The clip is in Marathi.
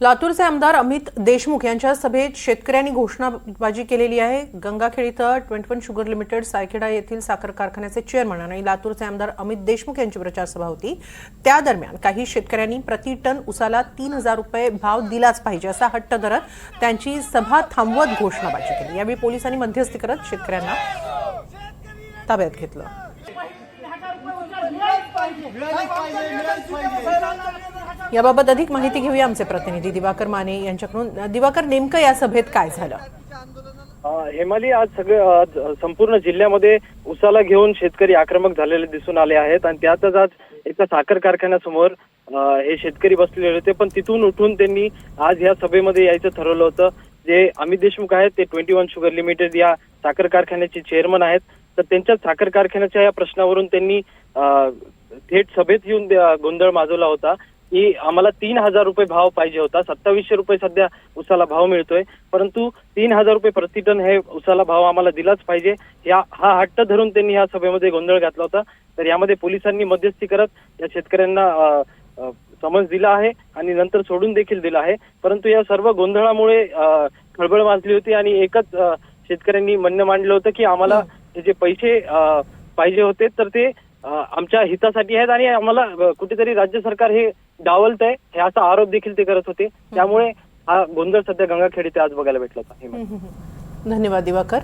लातूरचे आमदार अमित देशमुख यांच्या सभेत शेतकऱ्यांनी घोषणाबाजी केलेली आहे. गंगाखेड इथं twenty one sugar limited Saikheda येथील साखर कारखान्याचे चेअरमन आणि लातूरचे आमदार अमित देशमुख यांची प्रचारसभा होती. त्या दरम्यान काही शेतकऱ्यांनी प्रति टन उसाला तीन हजार रुपये भाव दिलाच पाहिजे असा हट्ट धरत त्यांची सभा थांबवत घोषणाबाजी केली. यावेळी पोलिसांनी मध्यस्थी करत शेतकऱ्यांना ताब्यात घेतलं. याबाबत अधिक माहिती घेऊया आमचे प्रतिनिधी दिवाकर माने यांच्याकडून. दिवाकर नेमकं या सभेत काय झालं? हेमाली आज सगळे संपूर्ण जिल्ह्यामध्ये उसाला घेऊन शेतकरी आक्रमक झालेले दिसून आले आहेत आणि त्यातच आज एका साखर कारखान्यासमोर हे शेतकरी बसलेले होते. पण तिथून उठून त्यांनी आज या सभेमध्ये यायचं ठरवलं होतं. जे अमित देशमुख आहेत ते ट्वेंटी वन शुगर लिमिटेड या साखर कारखान्याचे चेअरमन आहेत. तर त्यांच्या साखर कारखान्याच्या या प्रश्नावरून त्यांनी थेट सभेत येऊन गोंधळ माजवला होता. की आम्हाला तीन हजार रुपये भाव पाहिजे होता. सत्तावीसशे रुपये सध्या उसाला भाव मिळतोय. परंतु तीन हजार रुपये प्रति टन हे उसाला भाव आम्हाला दिलाच पाहिजे. या हा हट्ट धरून त्यांनी या सभेमध्ये गोंधळ घातला होता. तर यामध्ये पोलिसांनी मध्यस्थी करत या शेतकऱ्यांना समज दिला आहे आणि नंतर सोडून देखील दिला आहे. परंतु या सर्व गोंधळामुळे खळबळ माजली होती आणि एकच शेतकऱ्यांनी म्हणणं मांडलं होतं की आम्हाला हे. जे पैसे पाहिजे होते तर ते आमच्या हितासाठी आहेत आणि आम्हाला कुठेतरी राज्य सरकार हे डावलत आहे हे असा आरोप देखील ते करत होते. त्यामुळे हा गोंधळ सध्या गंगाखेड इथे आज बघायला भेटला होता. धन्यवाद दिवाकर.